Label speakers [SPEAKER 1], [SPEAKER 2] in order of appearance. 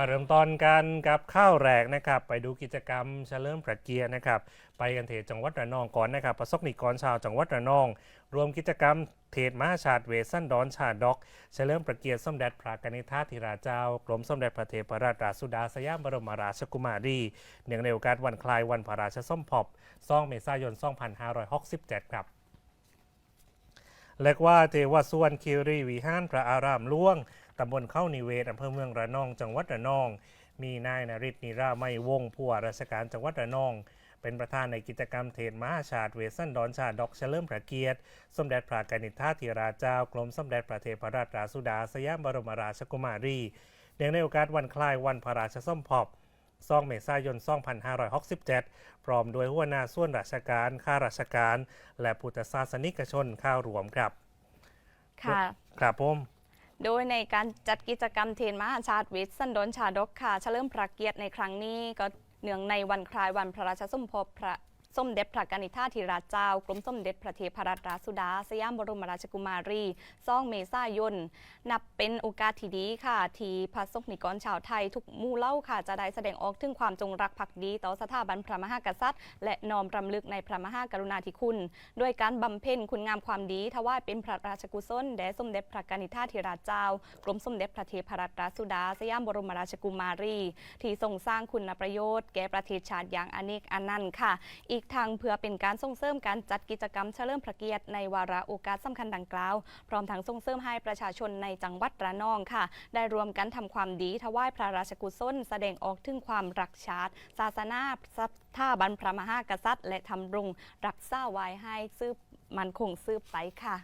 [SPEAKER 1] มาเริ่มต้นกันกับข้าวแรกนะครับ ไปดูกิจกรรมเฉลิมพระเกียรตินะครับ ไปกันเทศจังหวัดระนองก่อนนะครับประสบนิกรชาวจังหวัดระนอง รวมกิจกรรมเทศมหาชาติเวสันดอนชาดอก เฉลิมพระเกียรติสมเด็จพระกนิษฐาธิราชเจ้ากรมสมเด็จพระเทพรัตนราชสุดาสยามบรมราชกุมารีเนื่องในโอกาสวันคล้ายวันพระราชสมภพ2เมษายน 2567 ครับเรียกว่าเทวส่วนคิรีวิหารพระอารามหลวง ตำบลเข้านิเวศอำเภอเมืองระนอง จังหวัดระนอง มีนายนริศนิราไม่วงศ์ผู้ว่าราชการจังหวัดระนอง เป็นประธานในกิจกรรมเทศมหาชาติเวสันดอนชาดอกเฉลิมพระเกียรติ สมเด็จพระกนิษฐาธิราชเจ้ากรมสมเด็จพระเทพรัตนราชสุดาสยามบรมราชกุมารีเนื่องในโอกาสวันคล้ายวันพระราชสมภพ2เมษายน 2567 พร้อมด้วยหัวหน้าส่วนราชการ ข้าราชการ และพุทธศาสนิกชนข้าวรวมครับ
[SPEAKER 2] ค่ะ
[SPEAKER 1] ครับผม
[SPEAKER 2] โดยในการจัดกิจกรรมเทนมหาชาติวิทย์สันดนชาดกค่ะเฉลิมพระเกียรติในครั้งนี้ก็เนื่องในวันคล้ายวันพระราชสมภพพระ สมเด็จพระกนิษฐาธิราชเจ้า กรมสมเด็จพระเทพรัตนราชสุดา สยามบรมราชกุมารีซ่องเมษายน นับเป็นโอกาสที่ดีค่ะ ที่พระสงฆ์นิกรชาวไทย ทุกมู่เล่าค่ะ จะได้แสดงออกถึงความจงรักภักดี ต่อสถาบันพระมหากษัตริย์ และน้อมรำลึกในพระมหากรุณาธิคุณ ด้วยการบำเพ็ญคุณงามความดีถวายเป็นพระราชกุศลแด่สมเด็จพระกนิษฐาธิราชเจ้า กรมสมเด็จพระเทพรัตนราชสุดา สยามบรมราชกุมารี ที่ทรงสร้างคุณประโยชน์ แก่ประเทศชาติอย่างอเนกอันนันต์ค่ะ อีกทางเพื่อเป็นการส่งเสริมการจัดกิจกรรมเฉลิมพระเกียรติในวาระโอกาสสำคัญดังกล่าว พร้อมทั้งส่งเสริมให้ประชาชนในจังหวัดระนองค่ะ ได้รวมกันทำความดีถวายพระราชกุศลแสดงออกถึงความรักชาติ ศาสนาสถาบันพระมหากษัตริย์ และทำรงรักษาไว้ให้ซืบมันคงซืบไปค่ะ